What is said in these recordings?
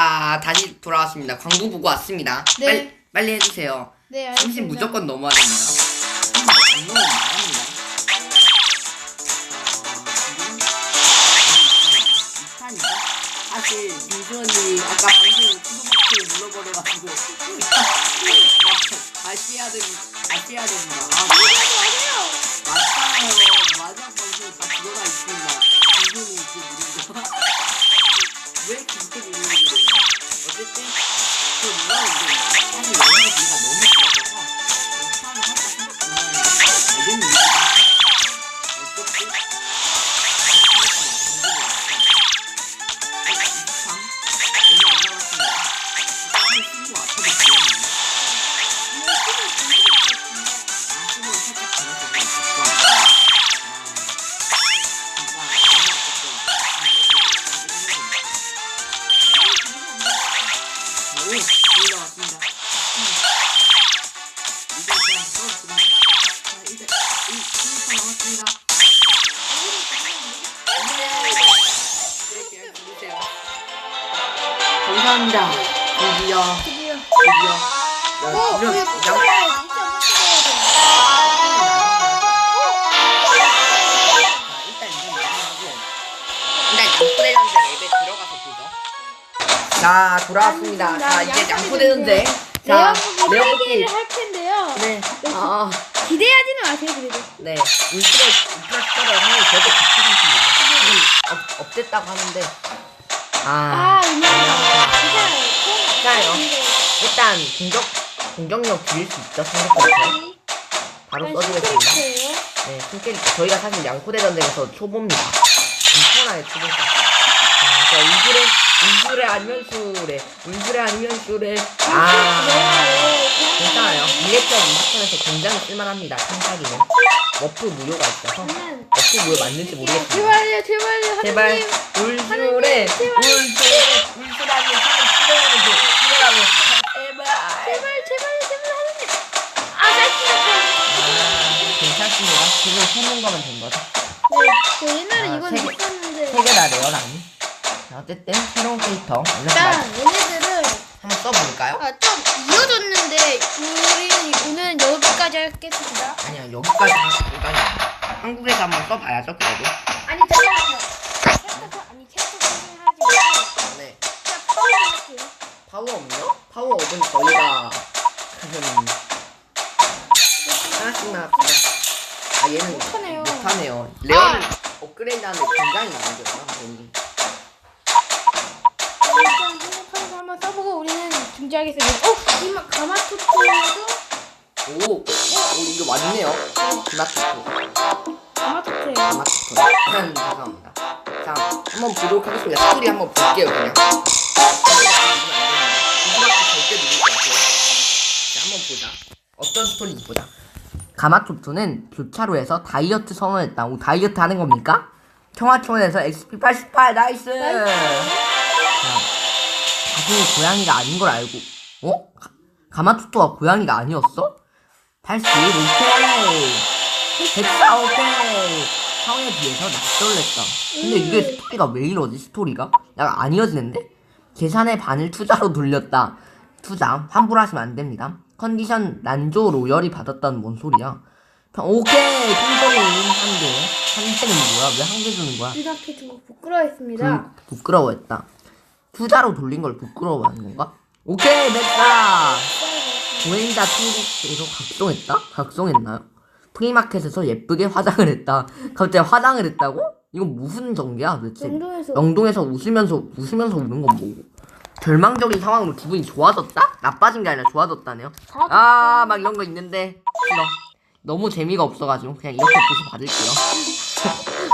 아 다시 돌아왔습니다. 광고 보고 왔습니다. 네. 빨리 빨리 해주세요. 네, 30 알겠습니다. 무조건 넘어야 됩니다. 안 넘으면 나갑니다. 사실 민준이 아까 방송 투도마크를 눌러버려가지고 다시 해야 됩 다시 해야 됩니다. 아, 맞아요. 마지막 방송에 다 들어가 있습니다. 민준이 그 누르고 왜 그렇게 누르는 거예요? Thank you. 감사합니다. 드디어, 드디어. 드디어. 야, 어, 양포대전제 앱에 들어가서 보죠 자 돌아왔습니다. 자 이제 양포대전제 자 3개를 할 텐데요. 네. 아, 기대하지는 마세요, 그래도. 네. 울트라 울트라 스타를 하는 저도 같이 상습니다. 지금 업, 업됐다고 하는데. 아, 아음 악. 괜찮아요. 일단 공격 공격력 줄일 수 있죠 상대편에서 바로 써주겠습니다 네, 팀캐릭터 저희가 사실 양코대 전쟁에서 초보입니다. 엄청나게 초보죠. 자, 자, 울주래, 울주래 아니면 수래, 울주래 아니면 수래. 아, 괜찮아요. 미래편 20편에서 굉장히 쓸만합니다. 탕사기는 워프 무료가 있어서 워프 무료 맞는지 모르겠습니다. 제발요, 제발요, 제발 하나님. 울주래, 울주래, 울주라니 하면 수래라는 거, 수래라고. 제발. 제발, 제발, 제발, 하나님. 아, 날씨가 아, 괜찮습니다. 지금 해놓은 거면 된 거죠. 네, 저 옛날에 아, 이건 세 개. 있었는데. 세개다 레어라니. 자, 어쨌든 새로운 캐릭터 일단 말 얘네들은 한번 써볼까요? 아, 좀 이어졌는데 우리 오늘은 여기까지 하겠습니다. 아니요 여기까지 여기까지 한국에서 한번 써봐야죠 그래도. 아니 잠깐만요. 챕터 아니 챕터 파워업요? 파워업은 저희가 음, 하나씩 나왔습니다. 아 얘는 못하네요. 못하네요. 레어는 업그레이드 하는데 굉장히 많은데요. 돈이. 일단 생각하면서 한번 써보고 우리는 중지하겠습니다. 어, 이마 가마토토도 오, 오 이거 맞네요. 기마토토. 가마토토예요. 기마토토. 죄송합니다. 자 한번 보도록 하겠습니다. 스토리 한번 볼게요 그냥. 절대 누르지 마세요. 자, 한번 보자. 어떤 스토리인지 보자. 가마토토는 교차로에서 다이어트 선언했다. 오, 다이어트 하는 겁니까? 평화촌에서 XP88 나이스! 자, 자신이 고양이가 아닌 걸 알고, 어? 가, 가마토토가 고양이가 아니었어? 80, 오케이! 104, 오케이! 성에 비해서 낯설랬다. 근데 이게 스토리가 왜 이러지, 스토리가? 약간 안 이어지는데? 계산의 반을 투자로 돌렸다. 투자, 환불하시면 안 됩니다. 컨디션 난조 로열이 받았다는 뭔 소리야? 평- 오케이! 통성이 한 개. 한 개는 뭐야? 왜 한 개 주는 거야? 이렇게 두고 부끄러워했습니다. 부, 부끄러워했다. 투자로 돌린 걸 부끄러워하는 건가? 오케이! 됐다! 보행자 천국에서 각성했다? 각성했나요? 프리마켓에서 예쁘게 화장을 했다. 갑자기 화장을 했다고? 이건 무슨 전개야 도대체? 영동에서 영동에서 웃으면서 웃으면서 우는 건 뭐고? 절망적인 상황으로 기분이 좋아졌다? 나빠진 게 아니라 좋아졌다네요. 아, 막 이런 거 있는데 싫어. 너무 재미가 없어가지고 그냥 이렇게 보시 받을게요.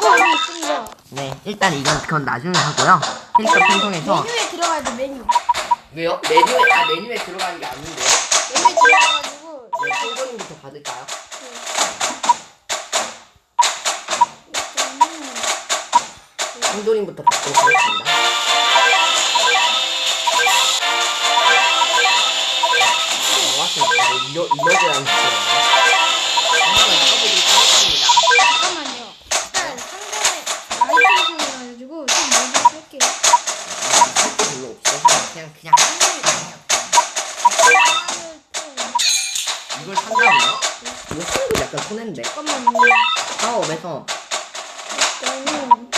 어, 여기 있습니다. 네, 일단 이건 그건 나중에 하고요. 캐릭터 편성해서 메뉴에 들어가야 돼 메뉴. 왜요? 메뉴에 아 메뉴에 들어가는 게 아닌데요. 메뉴에 들어가가지고 네, 통조림부터 받을까요? 통조림부터 받도록 하겠습니다. 이러, 이러지 않죠. 잠깐만요. 일단 상대의 아이템 상해가지고 좀 먼저 쓸게요. 할게 별로 없어서 그냥 그냥 한 명이 그냥 하나는 좀- 이걸 산다고요? 이거 산도 약간 손해인데. 잠깐만요. 사업에서 일단은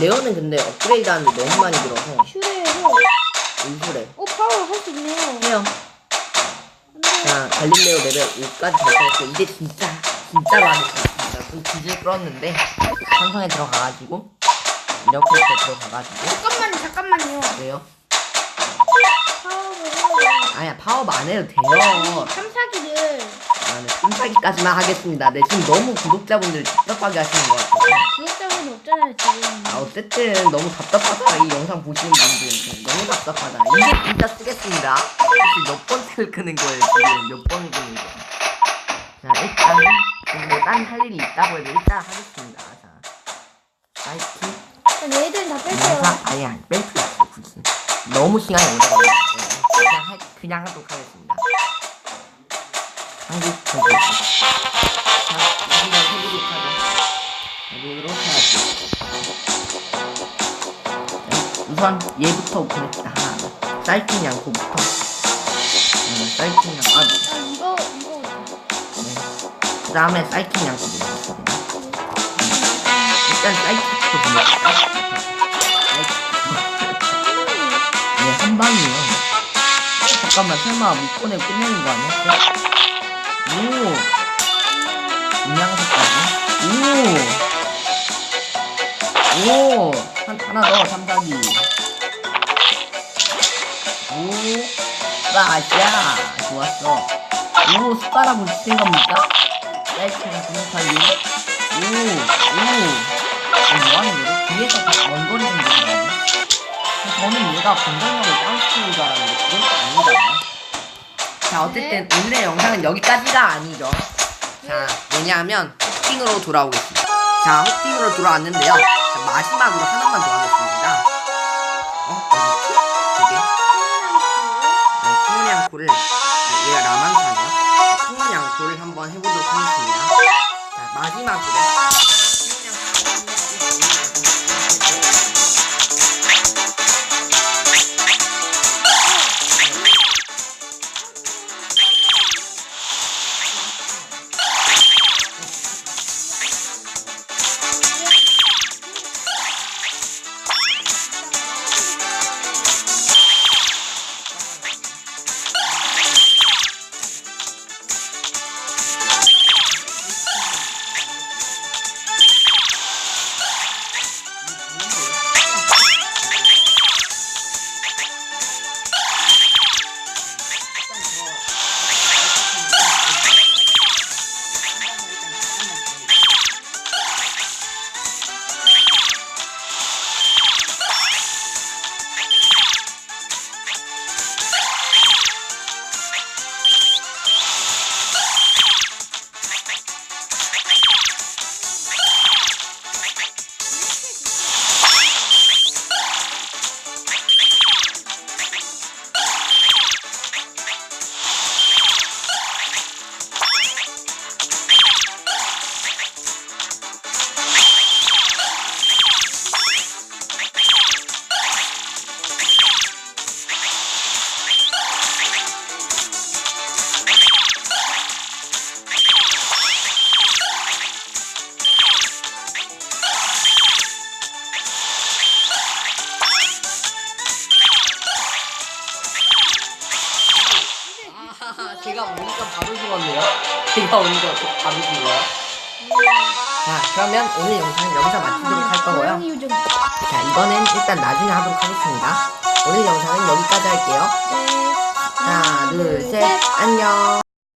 레어는 근데 업그레이드 하는데 너무 많이 들어서 슈레로 일부래. 어 파워 할 수 있네요. 해요. 갈릴레오 레벨 5까지 달성했고 이제 진짜 진짜로 하겠습니다 진짜 좀 뒤질 끌었는데 삼성에 들어가가지고 이렇게 이렇게 들어가가지고 잠깐만요. 잠깐만요. 왜요? 파워를 아야 파워업 안 해도 돼요 탐사기를 아, 네, 3사기까지만 하겠습니다 네 지금 너무 구독자분들 답답하게 하시는 것 같아요 구독자 분 없잖아요 지금. 아 어쨌든 너무 답답하다 이 영상 보시는 분들. 너무 답답하다. 이게 진짜 쓰겠습니다. 혹시 몇 번째를 끄는 거예요 지금? 몇 번을 끄는 거예요? 자 일단 뭐딴할 일이 있다고 해도 일단 하겠습니다. 자 사이트 일단 얘들은 다 뺄게요. 영상 아니 아니 뺄 필요 없어 굳이 너무 시간이 오래 걸려요. 그냥 해, 그냥 하도록 하겠습니다. 한국 정보 자 우선 얘부터 하나 쌀킨 양코부터 음, 쌀킨 양 아, 아 이거 이거 네. 그 다음에 쌀킨 양코 보겠습니다 일단 쌀킨부터 보내볼까 네, 한 방이요. 잠깐만, 설마 못 보내고 끝내는 거 아니야? 오! 음양색까지? 오! 오! 한, 하나 더, 삼각이. 오! 빠샤! 좋았어. 오, 숟가락을 쓰는 겁니까? 쌀치랑 구멍팔기. 오! 오! 어, 뭐 하는 거지? 뒤에서 다 원거리 좀 들어가네. 저는 얘가 공격력을 깡치는 줄 알았는데 그건 또 아닌가 자 어쨌든 오늘의 영상은 여기까지가 아니죠 자 왜냐하면 호핑으로 돌아오겠습니다 자 호핑으로 돌아왔는데요 자, 마지막으로 하나만 더 하겠습니다 네, 콩냥코를 네, 얘가 라만사네요? 자, 콩냥코를 한번 해보도록 하겠습니다. 자 마지막으로 아, 제가 오니까 바로 죽었네요. 제가 오니까 바로 죽어요. 자, 그러면 오늘 영상은 여기서 마치도록 할 거고요. 자, 이거는 일단 나중에 하도록 하겠습니다. 오늘 영상은 여기까지 할게요. 네. 하나, 둘, 셋, 안녕.